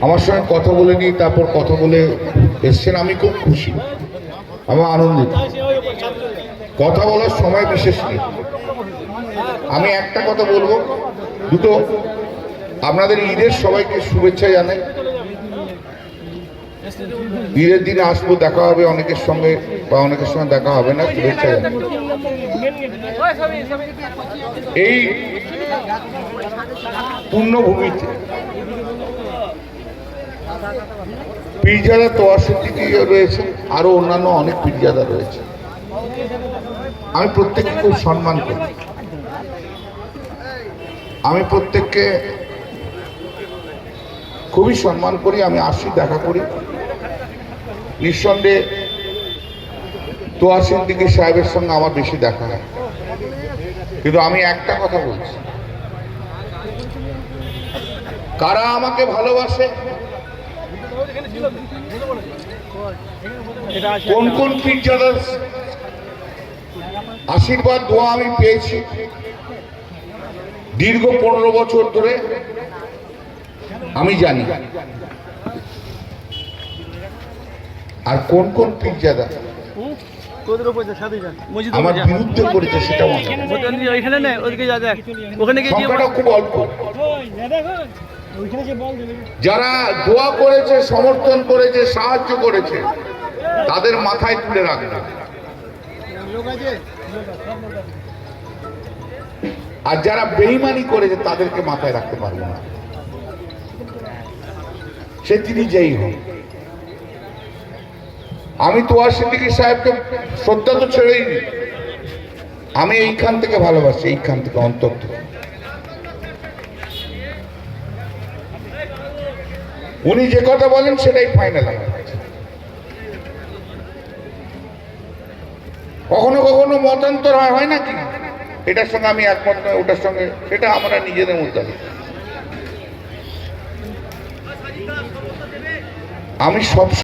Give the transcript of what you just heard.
আমার সঙ্গে কথা বলে নিই তারপর কথা বলে এসছেন, আমি খুব খুশি। আমার আনন্দিত। কথা বলার সময় বিশেষ নেই। আমি একটা কথা বলব। দুটো, আপনাদের ঈদের সবাইকে শুভেচ্ছা জানাই। ঈদের দিনে আসব, দেখা হবে অনেকের সঙ্গে বা অনেকের সঙ্গে দেখা হবে না, শুভেচ্ছা এই পূর্ণভূমিতে পীরজাদা তোয়াশিটি রয়েছে আরও অন্যান্য অনেক পীরজাদা রয়েছে। আমি প্রত্যেককে খুব সম্মান করি। আমি প্রত্যেককে খুবই সম্মান করি, আমি আসি, দেখা করি। নিঃসন্দেহে তোয়া সিদ্দিকি সাহেবের সঙ্গে আমার বেশি দেখা হয়। কিন্তু আমি একটা কথা বলছি। কারা আমাকে ভালোবাসে? কোন কোন আশীর্বাদ, দোয়া আমি পেয়েছি। দীর্ঘ পনেরো বছর ধরে আমি জানি। আর কোন কোন পীরজাদা আমার বিরুদ্ধে করেছে খুব অল্প। যারা দোয়া করেছে সমর্থন করেছে সাহায্য করেছে তাদের মাথায় তুলে রাখবে আর যারা বেইমানি করেছে তাদেরকে মাথায় রাখতে পারবে না। সে তিনি যেই হোক। আমি তোয়া সিদ্দিকী সাহেবকে শ্রদ্ধা তো ছেড়েই আমি এইখান থেকে ভালোবাসি, এইখান থেকে অন্তর উনি যে কথা বলেন সেটাই ফাইনাল আমার কখনো কখনো মতান্তর হয় হয় নাকি এটার সঙ্গে আমি একমত নয় ওটার সঙ্গে সেটা আমরা নিজেদের মধ্যে আমি সব